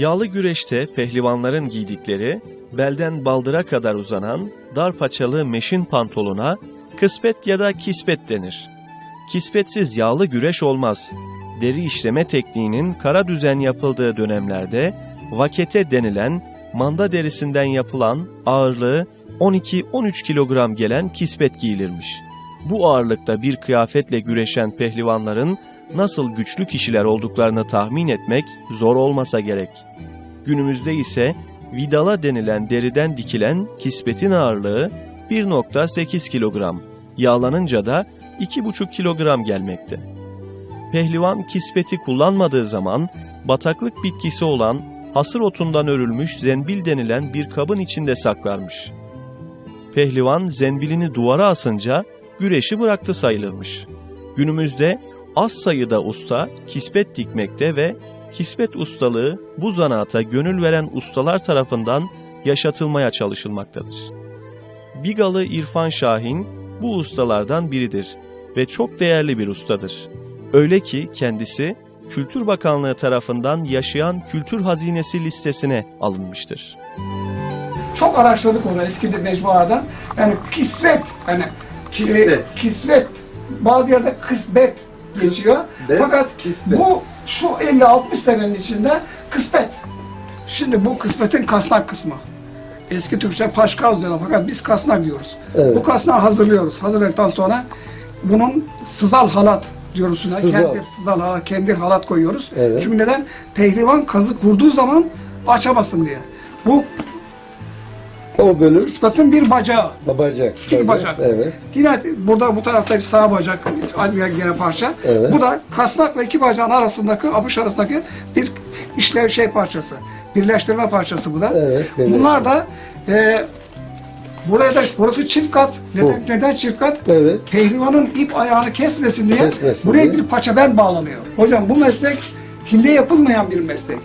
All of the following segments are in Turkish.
Yağlı güreşte pehlivanların giydikleri, belden baldıra kadar uzanan dar paçalı meşin pantolona kıspet ya da kispet denir. Kispetsiz yağlı güreş olmaz. Deri işleme tekniğinin kara düzen yapıldığı dönemlerde vakete denilen manda derisinden yapılan ağırlığı 12-13 kilogram gelen kispet giyilirmiş. Bu ağırlıkta bir kıyafetle güreşen pehlivanların nasıl güçlü kişiler olduklarını tahmin etmek zor olmasa gerek. Günümüzde ise vidala denilen deriden dikilen kispetin ağırlığı 1.8 kilogram, yağlanınca da 2,5 kilogram gelmekte. Pehlivan kispeti kullanmadığı zaman bataklık bitkisi olan hasır otundan örülmüş zenbil denilen bir kabın içinde saklarmış. Pehlivan zenbilini duvara asınca güreşi bıraktı sayılırmış. Günümüzde az sayıda usta kispet dikmekte ve kispet ustalığı bu zanaata gönül veren ustalar tarafından yaşatılmaya çalışılmaktadır. Bigalı İrfan Şahin bu ustalardan biridir ve çok değerli bir ustadır. Öyle ki kendisi Kültür Bakanlığı tarafından yaşayan kültür hazinesi listesine alınmıştır. Çok araştırdık onu eski de mecmuadan. Yani kisvet, yani Kisvet. e, kisvet, bazı yerde kısbet geçiyor. Bet, Fakat kisvet. bu şu 50-60 senenin içinde kısmet. Şimdi bu kısmetin kasnak kısmı. Eski Türkçe paşkaz diyorlar fakat biz kasnak diyoruz. Evet. Bu kasnağı hazırlıyoruz. Hazırladıktan sonra bunun sızal halat diyoruz. Şuna. Sızal. Kendir, sızal halat, kendir halat koyuyoruz. Evet. Çünkü neden? Pehlivan kazık vurduğu zaman açamasın diye. Bu O bölüm kısmetin bir bacağı. babacak. Tabii, bacak. Evet. Yine burada bu tarafta bir sağ bacak, aynı gene parça. Evet. Bu da kasnak ve iki bacağın arasındaki, abuş arasındaki bir işlev şey parçası. Birleştirme parçası bu da. Evet, evet. Bunlar da e, buraya da burası çift kat. Neden, neden çift kat? Evet. Pehlivanın ip ayağını kesmesin diye Kesmesin buraya diye. bir paçaben bağlanıyor. Hocam bu meslek hile yapılmayan bir meslek.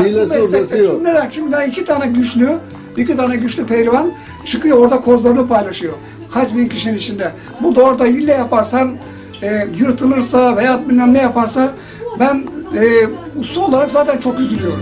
Hilesi bu meslekte hurdası yok. şimdi Neden? Çünkü daha iki tane güçlü, iki tane güçlü pehlivan çıkıyor orada kozlarını paylaşıyor. Kaç bin kişinin içinde. Bu da orada hile yaparsan e, yırtılırsa veya bilmem ne yaparsa ben e, usta olarak zaten çok üzülüyorum.